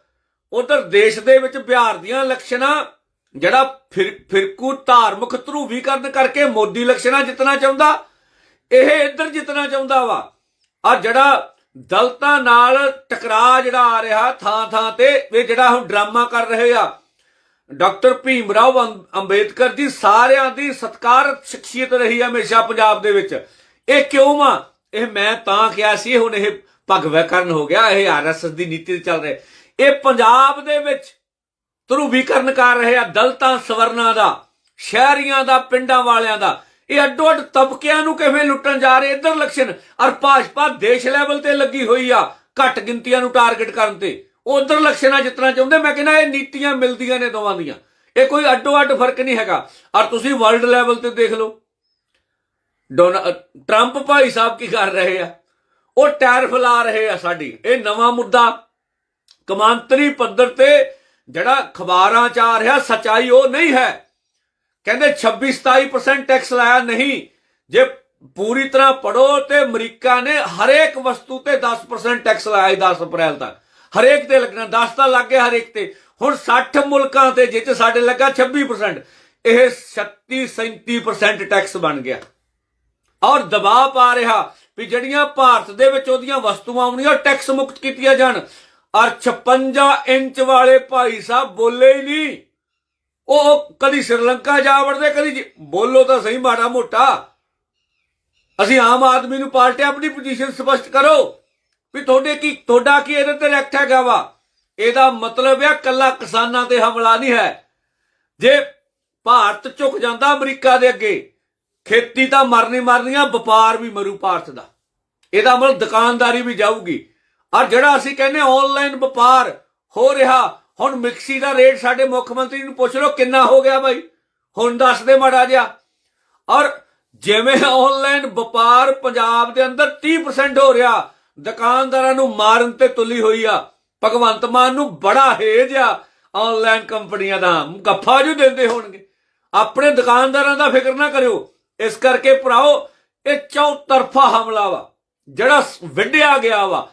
ਉਧਰ ਦੇਸ਼ ਦੇ ਵਿੱਚ ਬਿਹਾਰ ਦੀਆਂ ਇਲੈਕਸ਼ਨਾਂ ਜਿਹੜਾ ਫਿਰ ਫਿਰਕੂ ਧਾਰਮਿਕ ਧਰੂਵੀਕਰਨ ਕਰਕੇ ਮੋਦੀ ਇਲੈਕਸ਼ਨਾਂ ਜਿੱਤਣਾ ਚਾਹੁੰਦਾ, ਇਹ ਇੱਧਰ ਜਿੱਤਣਾ ਚਾਹੁੰਦਾ ਵਾ। ਆ ਜਿਹੜਾ ਦਲਤਾਂ ਨਾਲ ਟਕਰਾਅ ਜਿਹੜਾ ਆ ਰਿਹਾ ਥਾਂ ਥਾਂ ਤੇ, ਇਹ ਜਿਹੜਾ ਹੁਣ ਡਰਾਮਾ ਕਰ ਰਹੇ ਆ। ਡਾਕਟਰ ਭੀਮ ਰਾਓ ਅੰਬ- ਅੰਬੇਦਕਰ ਜੀ ਸਾਰਿਆਂ ਦੀ ਸਤਿਕਾਰਤ ਸ਼ਖਸੀਅਤ ਰਹੀ ਹੈ ਹਮੇਸ਼ਾ ਪੰਜਾਬ ਦੇ ਵਿੱਚ। ਇਹ ਕਿਉਂ ਵਾ? ਇਹ ਮੈਂ ਤਾਂ ਕਿਹਾ ਸੀ ਹੁਣ ਇਹ ਭਗਵੈਕਰਨ ਹੋ ਗਿਆ, ਇਹ ਆਰਐਸਐਸ ਦੀ ਨੀਤੀ ਚੱਲ ਰਿਹਾ। ਇਹ ਪੰਜਾਬ ਦੇ ਵਿੱਚ ਧਰੂਵੀਕਰਨ ਕਰ ਰਹੇ ਆ ਦਲਤਾਂ ਸਵਰਨਾਂ ਦਾ, ਸ਼ਹਿਰੀਆਂ ਦਾ, ਪਿੰਡਾਂ ਵਾਲਿਆਂ ਦਾ। ਇਹ ਅੱਡੋ ਅੱਡ ਤਬਕਿਆਂ ਨੂੰ ਕਿਵੇਂ ਲੁੱਟਣ ਜਾ ਰਹੇ? ਇਧਰ ਇਲੈਕਸ਼ਨ ਔਰ ਭਾਜਪਾ ਦੇਸ਼ ਲੈਵਲ ਤੇ ਲੱਗੀ ਹੋਈ ਆ ਘੱਟ ਗਿਣਤੀਆਂ ਨੂੰ ਟਾਰਗੇਟ ਕਰਨ ਤੇ। ਉਧਰ ਇਲੈਕਸ਼ਨਾਂ ਜਿੱਤਣਾ ਚਾਹੁੰਦੇ, ਮੈਂ ਕਹਿੰਦਾ ਇਹ ਨੀਤੀਆਂ ਮਿਲਦੀਆਂ ਨੇ ਦੋਵਾਂ ਦੀਆਂ। ਇਹ ਕੋਈ ਅੱਡੋ ਅੱਡ ਫ਼ਰਕ ਨਹੀਂ ਹੈਗਾ। ਔਰ ਤੁਸੀਂ ਵਰਲਡ ਲੈਵਲ ਤੇ ਦੇਖ ਲਓ। ਡੋਨਾ ਟਰੰਪ ਭਾਈ ਸਾਹਿਬ ਕੀ ਕਰ ਰਹੇ ਆ? ਉਹ ਟੈਰ ਲਾ ਰਹੇ ਆ ਸਾਡੀ। ਇਹ ਨਵਾਂ ਮੁੱਦਾ। ਕਮਾਂਤਰੀ ਪੱਧਰ ਤੇ ਜਿਹੜਾ ਖਬਰਾਂ ਚ ਆ ਰਿਹਾ, ਸਚਾਈ ਉਹ ਨਹੀਂ ਹੈ। ਕਹਿੰਦੇ 26 27% ਟੈਕਸ ਲਾਇਆ ਨਹੀਂ। ਜੇ ਪੂਰੀ ਤਰ੍ਹਾਂ ਪੜੋ ਤੇ ਅਮਰੀਕਾ ਨੇ ਹਰੇਕ ਵਸਤੂ ਤੇ 10% ਟੈਕਸ ਲਾਇਆ ਸੀ 10 ਅਪ੍ਰੈਲ ਤੱਕ। ਹਰੇਕ ਤੇ ਲੱਗਣਾ 10 ਤਾਂ ਲੱਗ ਗਿਆ ਹਰੇਕ ਤੇ। ਹੁਣ 60 ਮੁਲਕਾਂ ਤੇ ਜਿੱਚ ਸਾਡੇ ਲੱਗਾ 26% ਇਹ 36 37% ਟੈਕਸ ਬਣ ਗਿਆ। ਔਰ ਦਬਾਅ ਪਾ ਰਿਹਾ ਵੀ ਜਿਹੜੀਆਂ ਭਾਰਤ ਦੇ ਵਿੱਚ ਉਹਦੀਆਂ ਵਸਤੂਆਂ ਆਉਣੀਆਂ ਉਹ ਟੈਕਸ ਮੁਕਤ ਕੀਤੀਆਂ ਜਾਣ। ਔਰ 56 ਇੰਚ ਵਾਲੇ ਭਾਈ ਸਾਹਿਬ ਬੋਲੇ ਹੀ ਨਹੀਂ। ਉਹ ਕਦੀ ਸ਼੍ਰੀਲੰਕਾ ਜਾ ਵੜਦੇ, ਕਦੀ ਬੋਲੋ ਤਾਂ ਸਹੀ ਮਾੜਾ ਮੋਟਾ। ਅਸੀਂ ਆਮ ਆਦਮੀ ਨੂੰ ਪਾਰਟੀ ਆਪਣੀ ਪੋਜੀਸ਼ਨ ਸਪਸ਼ਟ ਕਰੋ ਵੀ ਤੁਹਾਡੇ ਕੀ ਤੁਹਾਡਾ ਕੀ ਇਹਦੇ ਤੇ ਰੈਕਟ ਹੈਗਾ ਵਾ? ਇਹਦਾ ਮਤਲਬ ਹੈ ਕੱਲਾ ਕਿਸਾਨਾਂ ਤੇ ਹਮਲਾ ਨਹੀਂ ਹੈ। ਜੇ ਭਾਰਤ ਝੁਕ ਜਾਂਦਾ ਅਮਰੀਕਾ ਦੇ ਅੱਗੇ, ਖੇਤੀ ਤਾਂ ਮਰਨੀ ਮਰਨੀ ਆ ਵਪਾਰ ਵੀ ਮਰੂ ਭਾਰਤ ਦਾ। ਇਹਦਾ ਮਤਲਬ ਦੁਕਾਨਦਾਰੀ ਵੀ ਜਾਊਗੀ। ਔਰ ਜਿਹੜਾ ਅਸੀਂ ਕਹਿੰਦੇ ਆਨਲਾਈਨ ਵਪਾਰ ਹੋ ਰਿਹਾ, ਹੁਣ ਮਿਕਸੀ ਦਾ ਰੇਟ ਸਾਡੇ ਮੁੱਖ ਮੰਤਰੀ ਨੂੰ ਪੁੱਛ ਲਓ ਕਿੰਨਾ ਹੋ ਗਿਆ ਬਾਈ। ਹੁਣ ਦੱਸ ਦੇ ਮਾੜਾ ਜਿਹਾ। ਔਰ ਜਿਵੇਂ ਆਨਲਾਈਨ ਵਪਾਰ ਪੰਜਾਬ ਦੇ ਅੰਦਰ 30% ਹੋ ਰਿਹਾ, ਦੁਕਾਨਦਾਰਾਂ ਨੂੰ ਮਾਰਨ ਤੇ ਤੁਲੀ ਹੋਈ ਆ, ਭਗਵੰਤ ਮਾਨ ਨੂੰ ਬੜਾ ਹੇਜ ਆ ਆਨਲਾਈਨ ਕੰਪਨੀਆਂ ਦਾ। ਗੱਫਾ ਜੋ ਦਿੰਦੇ ਹੋਣਗੇ। ਆਪਣੇ ਦੁਕਾਨਦਾਰਾਂ ਦਾ ਫਿਕਰ ਨਾ ਕਰਿਓ। ਇਸ ਕਰਕੇ ਭਰਾਓ, ਇਹ ਚੌਤਰਫਾ ਹਮਲਾ ਵਾ, ਜਿਹੜਾ ਵਿੱਢਿਆ ਗਿਆ ਵਾ।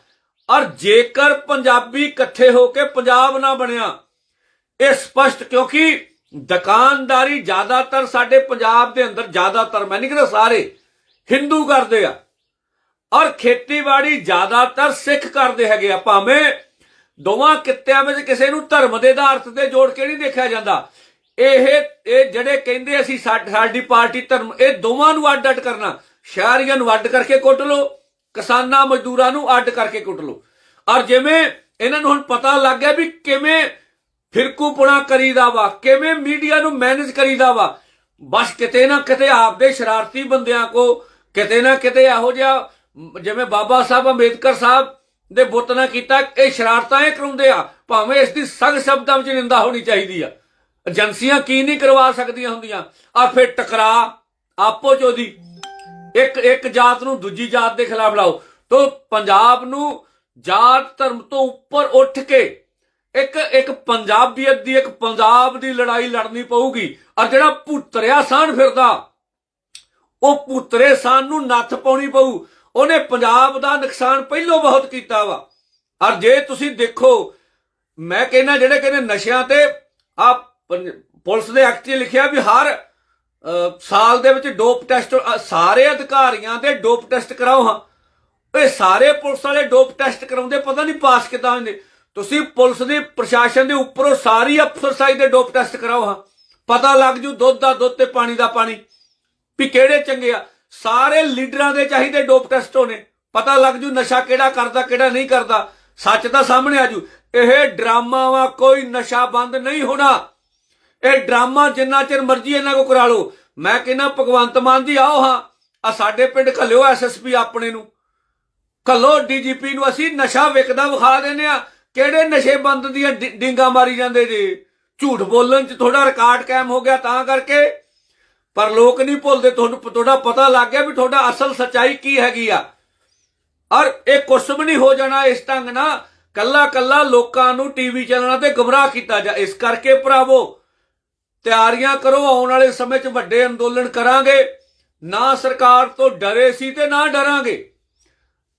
ਔਰ ਜੇਕਰ ਪੰਜਾਬੀ ਇਕੱਠੇ ਹੋ ਕੇ ਪੰਜਾਬ ਨਾ ਬਣਿਆ, ਇਹ ਸਪਸ਼ਟ ਕਿਉਂਕਿ ਦੁਕਾਨਦਾਰੀ ਜ਼ਿਆਦਾਤਰ ਸਾਡੇ ਪੰਜਾਬ ਦੇ ਅੰਦਰ ਜ਼ਿਆਦਾਤਰ, ਮੈਂ ਨਹੀਂ ਕਹਿੰਦਾ ਸਾਰੇ ਹਿੰਦੂ ਕਰਦੇ ਆ। ਔਰ ਖੇਤੀਬਾੜੀ ਜ਼ਿਆਦਾਤਰ ਸਿੱਖ ਕਰਦੇ ਹੈਗੇ ਆ, ਭਾਵੇਂ ਦੋਵਾਂ ਕਿੱਤਿਆਂ ਵਿੱਚ ਕਿਸੇ ਨੂੰ ਧਰਮ ਦੇ ਆਧਾਰ ਤੇ ਜੋੜ ਕੇ ਨਹੀਂ ਦੇਖਿਆ ਜਾਂਦਾ। ਇਹ ਇਹ ਜਿਹੜੇ ਕਹਿੰਦੇ ਅਸੀਂ ਸਾਡੀ ਪਾਰਟੀ ਧਰਮ, ਇਹ ਦੋਵਾਂ ਨੂੰ ਅੱਡ ਅੱਡ ਕਰਨਾ। ਸ਼ਹਿਰੀਆਂ ਨੂੰ ਅੱਡ ਕਰਕੇ ਕੁੱਟ ਲੋ ਕਿਸਾਨਾਂ ਮਜ਼ਦੂਰਾਂ ਨੂੰ ਅੱਡ ਕਰਕੇ ਕੁੱਟ ਲਓ। ਔਰ ਜਿਵੇਂ ਇਹਨਾਂ ਨੂੰ ਹੁਣ ਪਤਾ ਲੱਗ ਗਿਆ ਵੀ ਕਿਵੇਂ ਫਿਰਕੂਪੁਣਾ ਕਰੀਦਾ ਵਾ, ਕਿਵੇਂ ਮੀਡੀਆ ਨੂੰ ਮੈਨੇਜ ਕਰੀਦਾ ਵਾ, ਬਸ ਕਿਤੇ ਨਾ ਕਿਤੇ ਆਪਦੇ ਸ਼ਰਾਰਤੀ ਬੰਦਿਆਂ ਕੋ ਕਿਤੇ ਨਾ ਕਿਤੇ ਇਹੋ ਜਿਹਾ, ਜਿਵੇਂ ਬਾਬਾ ਸਾਹਿਬ ਅੰਬੇਦਕਰ ਸਾਹਿਬ ਦੇ ਬੁੱਤ ਨਾਲ ਕੀਤਾ, ਇਹ ਸ਼ਰਾਰਤਾਂ ਇਹ ਕਰਾਉਂਦੇ ਆ, ਭਾਵੇਂ ਇਸ ਦੀ ਸਖਤ ਸ਼ਬਦਾਂ ਵਿੱਚ ਨਿੰਦਾ ਹੋਣੀ ਚਾਹੀਦੀ ਆ। ਏਜੰਸੀਆਂ ਕੀ ਨਹੀਂ ਕਰਵਾ ਸਕਦੀਆਂ ਹੁੰਦੀਆਂ। ਆ ਫਿਰ ਟਕਰਾ, ਆਪੋ ਚੋਦੀ। ਇੱਕ ਇੱਕ ਜਾਤ ਨੂੰ ਦੂਜੀ ਜਾਤ ਦੇ ਖਿਲਾਫ ਲਾਓ। ਤੋਂ ਪੰਜਾਬ ਨੂੰ ਜਾਤ ਧਰਮ ਤੋਂ ਉੱਪਰ ਉੱਠ ਕੇ ਇੱਕ ਇੱਕ ਪੰਜਾਬੀਅਤ ਦੀ ਇੱਕ ਪੰਜਾਬ ਦੀ ਲੜਾਈ ਲੜਨੀ ਪਊਗੀ। ਔਰ ਜਿਹੜਾ ਪੁੱਤਰਿਆ ਸਾਨ ਫਿਰਦਾ, ਉਹ ਪੁੱਤਰੇ ਸਾਨ ਨੂੰ ਨੱਥ ਪਾਉਣੀ ਪਊ। ਉਹਨੇ ਪੰਜਾਬ ਦਾ ਨੁਕਸਾਨ ਪਹਿਲੋਂ ਬਹੁਤ ਕੀਤਾ ਵਾ। ਔਰ ਜੇ ਤੁਸੀਂ ਦੇਖੋ, ਮੈਂ ਕਹਿੰਦਾ ਜਿਹੜੇ ਕਹਿੰਦੇ ਨਸ਼ਿਆਂ ਤੇ ਆ ਪੁਲਿਸ ਦੇ ਐਕਟ 'ਚ ਲਿਖਿਆ ਵੀ ਹਰ ਸਾਲ ਦੇ ਵਿੱਚ ਡੋਪ ਟੈਸਟ ਸਾਰੇ ਅਧਿਕਾਰੀਆਂ ਦੇ ਡੋਪ ਟੈਸਟ ਕਰਾਓ ਹਾਂ। ਇਹ ਸਾਰੇ ਪੁਲਿਸ ਵਾਲੇ ਡੋਪ ਟੈਸਟ ਕਰਾਉਂਦੇ, ਪਤਾ ਨਹੀਂ ਪਾਸ ਕਿੱਦਾਂ ਹੁੰਦੇ। ਤੁਸੀਂ ਪੁਲਿਸ ਦੇ, ਪ੍ਰਸ਼ਾਸਨ ਦੇ ਉੱਪਰੋਂ ਸਾਰੀ ਅਫਸਰਸਾਈ ਦੇ ਡੋਪ ਟੈਸਟ ਕਰਾਓ ਹਾਂ। ਪਤਾ ਲੱਗ ਜੂ ਦੁੱਧ ਦਾ ਦੁੱਧ ਤੇ ਪਾਣੀ ਦਾ ਪਾਣੀ, ਵੀ ਕਿਹੜੇ ਚੰਗੇ ਆ। ਸਾਰੇ ਲੀਡਰਾਂ ਦੇ ਚਾਹੀਦੇ ਡੋਪ ਟੈਸਟ ਹੋਣੇ। ਪਤਾ ਲੱਗ ਜੂ ਨਸ਼ਾ ਕਿਹੜਾ ਕਰਦਾ, ਕਿਹੜਾ ਨਹੀਂ ਕਰਦਾ। ਸੱਚ ਤਾਂ ਸਾਹਮਣੇ ਆ ਜੂ। ਇਹ ਡਰਾਮਾ ਵਾ ਕੋਈ ਨਸ਼ਾ ਬੰਦ ਨਹੀਂ ਹੋਣਾ। ਇਹ ਡਰਾਮਾ ਜਿੰਨਾ ਚਿਰ ਮਰਜ਼ੀ ਇਹਨਾਂ ਕੋ ਕਰਾ ਲਓ। ਮੈਂ ਕਹਿੰਦਾ, ਭਗਵੰਤ ਮਾਨ ਜੀ, ਆਓ ਹਾਂ। ਆ ਸਾਡੇ ਪਿੰਡ ਘੱਲਿਓ ਐਸਐਸਪੀ ਆਪਣੇ ਨੂੰ। ਕੱਲੋ ਡੀਜੀਪੀ ਨੂੰ। ਅਸੀਂ ਨਸ਼ਾ ਵਿਕਦਾ ਵਿਖਾ ਦਿੰਦੇ ਆ ਕਿਹੜੇ ਨਸ਼ੇ ਬੰਦ ਦੀਆਂ ਡਿ- ਮਾਰੀ ਜਾਂਦੇ ਜੀ? ਝੂਠ ਬੋਲਣ 'ਚ ਥੋੜਾ ਰਿਕਾਰਡ ਕਾਇਮ ਹੋ ਗਿਆ ਤਾਂ ਕਰਕੇ। ਪਰ ਲੋਕ ਨਹੀਂ ਭੁੱਲਦੇ। ਤੁਹਾਨੂੰ ਤੁਹਾਡਾ ਪਤਾ ਲੱਗ ਗਿਆ ਵੀ ਤੁਹਾਡਾ ਅਸਲ ਸਚਾਈ ਕੀ ਹੈਗੀ ਆ। ਔਰ ਇਹ ਕੁਛ ਵੀ ਨਹੀਂ ਹੋ ਜਾਣਾ ਇਸ ਢੰਗ ਨਾਲ। ਕੱਲਾ ਕੱਲਾ ਲੋਕਾਂ ਨੂੰ ਟੀਵੀ ਚੈਨਲਾਂ ਤੇ ਗਮਰਾਹ ਕੀਤਾ ਜਾ ਇਸ ਕਰਕੇ ਭਰਾਵੋ ਤਿਆਰੀਆਂ ਕਰੋ, ਆਉਣ ਵਾਲੇ ਸਮੇਂ 'ਚ ਵੱਡੇ ਅੰਦੋਲਨ ਕਰਾਂਗੇ। ਨਾ ਸਰਕਾਰ ਤੋਂ ਡਰੇ ਸੀ ਤੇ ਨਾ ਡਰਾਂਗੇ।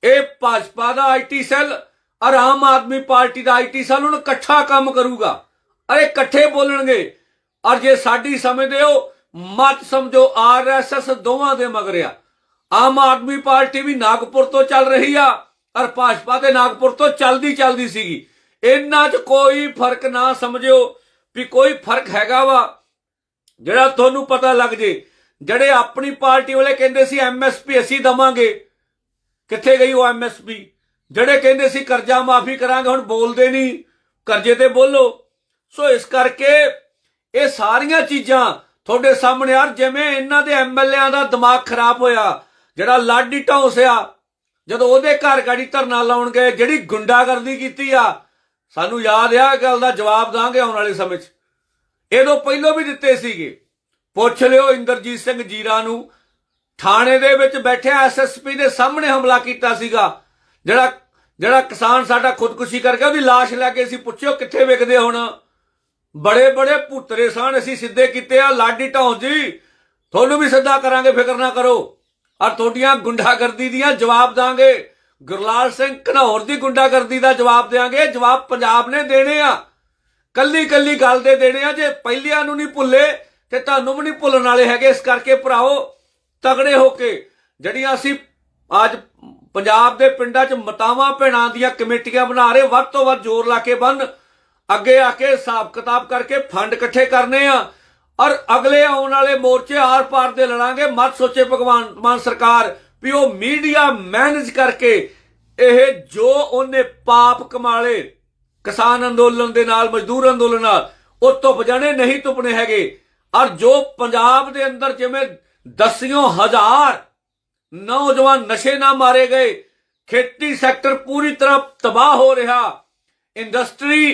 ਇਹ ਭਾਜਪਾ ਦਾ ਆਈਟੀ ਸੈੱਲ, ਔਰ ਆਮ ਆਦਮੀ ਪਾਰਟੀ ਦਾ ਆਈਟੀ ਸੈੱਲ ਹੁਣ ਇਕੱਠਾ ਕੰਮ ਕਰੂਗਾ। ਅਰੇ ਇਕੱਠੇ ਬੋਲਣਗੇ। ਔਰ ਜੇ ਸਾਡੀ ਸਮਝਦੇ ਹੋ ਮਤ ਸਮਝੋ ਆਰਐਸਐਸ ਦੋਵਾਂ ਦੇ ਮਗਰ ਆਮ ਆਦਮੀ ਪਾਰਟੀ ਵੀ ਨਾਗਪੁਰ ਤੋਂ ਚੱਲ ਰਹੀ ਆ, ਔਰ ਭਾਜਪਾ ਤੇ ਨਾਗਪੁਰ ਤੋਂ ਚੱਲਦੀ ਚੱਲਦੀ ਸੀਗੀ। ਇਹਨਾਂ 'ਚ ਕੋਈ ਫ਼ਰਕ ਨਾ ਸਮਝਿਓ। ਵੀ ਕੋਈ ਫ਼ਰਕ ਹੈਗਾ ਵਾ? ਜਿਹੜਾ ਤੁਹਾਨੂੰ ਪਤਾ ਲੱਗ ਜੇ, ਜਿਹੜੇ ਆਪਣੀ ਪਾਰਟੀ ਵਾਲੇ ਕਹਿੰਦੇ ਸੀ ਐਮਐਸਪੀ ਅਸੀਂ ਦਵਾਂਗੇ। ਕਿੱਥੇ ਗਈ ਉਹ ਐਮਐਸਪੀ ਜਿਹੜੇ ਕਹਿੰਦੇ ਸੀ ਕਰਜ਼ਾ ਮਾਫੀ ਕਰਾਂਗੇ, ਹੁਣ ਬੋਲਦੇ ਨਹੀਂ। ਕਰਜ਼ੇ ਤੇ ਬੋਲੋ। ਸੋ ਇਸ ਕਰਕੇ ਇਹ ਸਾਰੀਆਂ ਚੀਜ਼ਾਂ ਤੁਹਾਡੇ ਸਾਹਮਣੇ ਆ, ਜਿਵੇਂ ਇਹਨਾਂ ਦੇ ਐਮਐਲਏਆਂ ਦਾ ਦਿਮਾਗ ਖਰਾਬ ਹੋਇਆ, ਜਿਹੜਾ ਲਾਡੀ ਢੌਂਸਿਆ ਜਦੋਂ ਉਹਦੇ ਘਰ ਗਾੜੀ ਧਰਨਾ ਲਾਉਣ ਗਏ, ਜਿਹੜੀ ਗੁੰਡਾਗਰਦੀ ਕੀਤੀ ਆ ਸਾਨੂੰ ਯਾਦ ਆ ਇਹ ਗੱਲ ਦਾ ਜਵਾਬ ਦਾਂਗੇ ਆਉਣ ਵਾਲੇ ਸਮੇਂ 'ਚ। ਇਹਦੋਂ ਪਹਿਲਾਂ ਵੀ ਦਿੱਤੇ ਸੀਗੇ। ਪੁੱਛ ਲਿਓ ਇੰਦਰਜੀਤ ਸਿੰਘ ਜੀਰਾ ਨੂੰ। ਥਾਣੇ ਦੇ ਵਿੱਚ ਬੈਠਿਆ ਐਸਐਸਪੀ ਦੇ ਸਾਹਮਣੇ ਹਮਲਾ ਕੀਤਾ ਸੀਗਾ। ਜਿਹੜਾ ਜਿਹੜਾ ਕਿਸਾਨ ਸਾਡਾ ਖੁਦਕੁਸ਼ੀ ਕਰਕੇ ਉਹਦੀ ਲਾਸ਼ ਲੈ ਕੇ ਅਸੀਂ ਪੁੱਛਿਓ ਕਿੱਥੇ ਵਿਕਦੇ ਹੁਣ। ਬੜੇ ਬੜੇ ਪੁੱਤਰੇ ਸਾਨ ਅਸੀਂ ਸਿੱਧੇ ਕੀਤੇ ਆ, ਲਾਡੀ ਢੌਂ ਜੀ। ਤੁਹਾਨੂੰ ਵੀ ਸਿੱਧਾ ਕਰਾਂਗੇ, ਫਿਕਰ ਨਾ ਕਰੋ। ਔਰ ਤੁਹਾਡੀਆਂ ਗੁੰਡਾਗਰਦੀ ਦੀਆਂ ਜਵਾਬ ਦਾਂਗੇ। ਗੁਰਲਾਲ ਸਿੰਘ ਘਨੌਰ ਦੀ ਗੁੰਡਾਗਰਦੀ ਦਾ ਜਵਾਬ ਦੇਾਂਗੇ ਜਵਾਬ ਪੰਜਾਬ ਨੇ ਦੇਣੇ ਆ। ਕੱਲੀ ਕੱਲੀ ਗੱਲ ਦੇ ਦੇਣੇ ਆ। ਜੇ ਪਹਿਲਿਆਂ ਨੂੰ ਨਹੀਂ ਭੁੱਲੇ, ਤੇ ਤੁਹਾਨੂੰ ਵੀ ਨਹੀਂ ਭੁੱਲਣ ਵਾਲੇ ਹੈਗੇ। ਇਸ ਕਰਕੇ ਭਰਾਓ, ਤਗੜੇ ਹੋ ਕੇ ਜਿਹੜੀਆਂ ਅਸੀਂ ਅੱਜ ਪੰਜਾਬ ਦੇ ਪਿੰਡਾਂ 'ਚ ਮਤਾਵਾਂ ਭੈਣਾਂ ਦੀਆਂ ਕਮੇਟੀਆਂ ਬਣਾ ਰਹੇ, ਵੱਧ ਤੋਂ ਵੱਧ ਜ਼ੋਰ ਲਾ ਕੇ ਬੰਨ, ਅੱਗੇ ਆ ਕੇ ਹਿਸਾਬ ਕਿਤਾਬ ਕਰਕੇ ਫੰਡ ਇਕੱਠੇ ਕਰਨੇ ਆ। ਔਰ ਅਗਲੇ ਆਉਣ ਵਾਲੇ ਮੋਰਚੇ ਆਰ ਪਾਰ ਦੇ ਲੜਾਂਗੇ। ਮਤ ਸੋਚੇ ਭਗਵਾਨ ਮਾਨ ਸਰਕਾਰ ਵੀ ਉਹ ਮੀਡੀਆ ਮੈਨੇਜ ਕਰਕੇ ਇਹ ਜੋ ਉਹਨੇ ਪਾਪ ਕਮਾਲੇ, ਕਿਸਾਨ ਅੰਦੋਲਨ ਦੇ ਨਾਲ, ਮਜ਼ਦੂਰ ਅੰਦੋਲਨ ਨਾਲ, ਉਹ ਧੁੱਪ ਜਾਣੇ ਨਹੀਂ ਧੁੱਪਣੇ ਹੈਗੇ। ਔਰ ਜੋ ਪੰਜਾਬ ਦੇ ਅੰਦਰ ਜਿਵੇਂ ਦਸਿਓ ਹਜ਼ਾਰ ਨੌਜਵਾਨ ਨਸ਼ੇ ਨਾਲ ਮਾਰੇ ਗਏ, ਖੇਤੀ ਸੈਕਟਰ ਪੂਰੀ ਤਰ੍ਹਾਂ ਤਬਾਹ ਹੋ ਰਿਹਾ, ਇੰਡਸਟਰੀ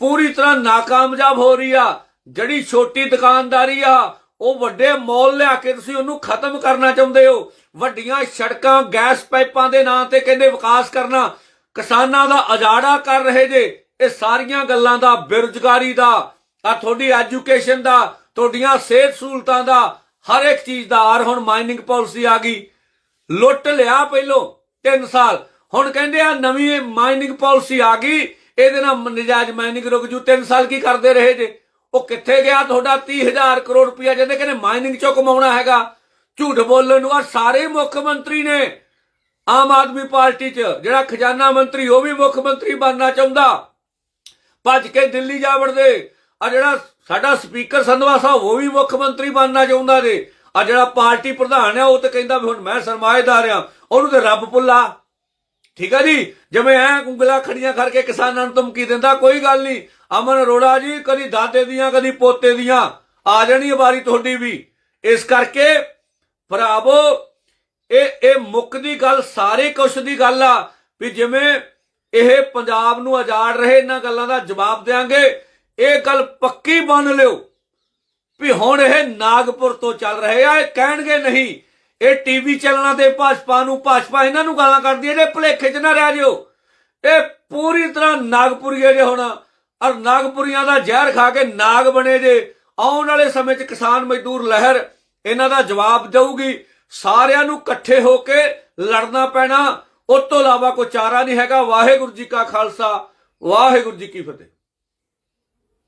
ਪੂਰੀ ਤਰ੍ਹਾਂ ਨਾਕਾਮਯਾਬ ਹੋ ਰਹੀ ਆ, ਜਿਹੜੀ ਛੋਟੀ ਦੁਕਾਨਦਾਰੀ ਆ ਉਹ ਵੱਡੇ ਮਾਲ ਲਿਆ ਕੇ ਤੁਸੀਂ ਉਹਨੂੰ ਖਤਮ ਕਰਨਾ ਚਾਹੁੰਦੇ ਹੋ। ਵੱਡੀਆਂ ਸੜਕਾਂ, ਗੈਸ ਪਾਈਪਾਂ ਦੇ ਨਾਂ ਤੇ ਕਹਿੰਦੇ ਵਿਕਾਸ ਕਰਨਾ। ਕਿਸਾਨਾਂ ਦਾ ਅਜਾੜਾ ਕਰ ਰਹੇ ਜੇ। ਇਹ ਸਾਰੀਆਂ ਗੱਲਾਂ ਦਾ, ਬੇਰੁਜ਼ਗਾਰੀ ਦਾ ਆ ਤੁਹਾਡੀ ਐਜੂਕੇਸ਼ਨ ਦਾ, ਤੁਹਾਡੀਆਂ ਸਿਹਤ ਸਹੂਲਤਾਂ ਦਾ, ਹਰ ਇੱਕ ਚੀਜ਼ ਦਾ ਆਰ ਹੁਣ ਮਾਈਨਿੰਗ ਪਾਲਿਸੀ ਆ ਗਈ। ਲੁੱਟ ਲਿਆ ਪਹਿਲੋਂ 3 ਸਾਲ। ਹੁਣ ਕਹਿੰਦੇ ਆ ਨਵੀਂ ਮਾਈਨਿੰਗ ਪਾਲਿਸੀ ਆ ਗਈ। ਇਹਦੇ ਨਾਲ ਨਜਾਇਜ਼ ਮਾਈਨਿੰਗ ਰੁਕ ਜੂ। 3 ਸਾਲ ਕੀ ਕਰਦੇ ਰਹੇ ਜੇ? ਉਹ ਕਿੱਥੇ ਗਿਆ ਤੁਹਾਡਾ 30000 ਕਰੋੜ ਰੁਪਇਆ ਜਿਹਦੇ ਕਹਿੰਦੇ ਮਾਈਨਿੰਗ ਚੋਂ ਕਮਾਉਣਾ ਹੈਗਾ। ਝੂਠ ਬੋਲਣ ਨੂੰ ਆ ਸਾਰੇ ਮੁੱਖ ਮੰਤਰੀ ਨੇ। ਆਮ ਆਦਮੀ ਪਾਰਟੀ 'ਚ ਜਿਹੜਾ ਖਜ਼ਾਨਾ ਮੰਤਰੀ ਉਹ ਵੀ ਮੁੱਖ ਮੰਤਰੀ ਬਣਨਾ ਚਾਹੁੰਦਾ। ਭੱਜ ਕੇ ਦਿੱਲੀ ਜਾ ਵੜਦੇ। ਆ ਜਿਹੜਾ ਸਾਡਾ ਸਪੀਕਰ ਸੰਧਵਾ ਸਾਹਿਬ ਉਹ ਵੀ ਮੁੱਖ ਮੰਤਰੀ ਬਣਨਾ ਚਾਹੁੰਦਾ ਜੇ। ਆ ਜਿਹੜਾ ਪਾਰਟੀ ਪ੍ਰਧਾਨ ਹੈ ਉਹ ਤੇ ਕਹਿੰਦਾ ਵੀ ਹੁਣ ਮੈਂ ਸਰਮਾਏਦਾਰ ਆ। ਉਹਨੂੰ ਤੇ ਰੱਬ ਭੁੱਲਾ ਠੀਕ ਹੈ ਜੀ? ਜਿਵੇਂ ਐ ਉਂਗਲਾ ਖੜੀਆਂ ਕਰਕੇ ਕਿਸਾਨਾਂ ਨੂੰ ਧਮਕੀ ਦਿੰਦਾ, ਕੋਈ ਗੱਲ ਨਹੀਂ। ਅਮਨ ਅਰੋੜਾ ਜੀ, ਕਦੀ ਦਾਦੇ ਦੀਆਂ, ਕਦੀ ਪੋਤੇ ਦੀਆਂ। ਆ ਜਾਣੀ ਵਾਰੀ ਤੁਹਾਡੀ ਵੀ। ਇਸ ਕਰਕੇ ਭਰਾਵੋ, ਇਹ ਇਹ ਮੁੱਕ ਦੀ ਗੱਲ, ਸਾਰੇ ਕੁਛ ਦੀ ਗੱਲ ਆ। ਵੀ ਜਿਵੇਂ ਇਹ ਪੰਜਾਬ ਨੂੰ ਆਜ਼ਾਦ ਰਹੇ, ਇਹਨਾਂ ਗੱਲਾਂ ਦਾ ਜਵਾਬ ਦੇਾਂਗੇ ਇਹ ਗੱਲ ਪੱਕੀ ਮੰਨ ਲਿਓ। ਵੀ ਹੁਣ ਇਹ ਨਾਗਪੁਰ ਤੋਂ ਚੱਲ ਰਹੇ ਆ, ਇਹ ਕਹਿਣਗੇ ਨਹੀਂ। ਇਹ ਟੀਵੀ ਚੈਨਲਾਂ ਤੇ ਭਾਜਪਾ ਨੂੰ, ਭਾਜਪਾ ਇਹਨਾਂ ਨੂੰ ਗਾਲਾਂ ਕੱਢਦੀ ਹੈ ਜੇ ਭੁਲੇਖੇ 'ਚ ਨਾ ਰਹਿ ਜਿਓ। ਇਹ ਪੂਰੀ ਤਰ੍ਹਾਂ ਨਾਗਪੁਰੀਏ ਜੇ ਹੋਣਾ। ਔਰ ਨਾਗਪੁਰੀਆਂ ਦਾ ਜ਼ਹਿਰ ਖਾ ਕੇ ਨਾਗ ਬਣੇ ਜੇ। ਆਉਣ ਵਾਲੇ ਸਮੇਂ 'ਚ ਕਿਸਾਨ ਮਜ਼ਦੂਰ ਲਹਿਰ ਇਹਨਾਂ ਦਾ ਜਵਾਬ ਦੇਊਗੀ। ਸਾਰਿਆਂ ਨੂੰ ਇਕੱਠੇ ਹੋ ਕੇ ਲੜਨਾ ਪੈਣਾ। ਉਸ ਤੋਂ ਇਲਾਵਾ ਕੋਈ ਚਾਰਾ ਨਹੀਂ ਹੈਗਾ। ਵਾਹਿਗੁਰੂ ਜੀ ਕਾ ਖਾਲਸਾ। ਵਾਹਿਗੁਰੂ ਜੀ ਕੀ ਫਤਿਹ।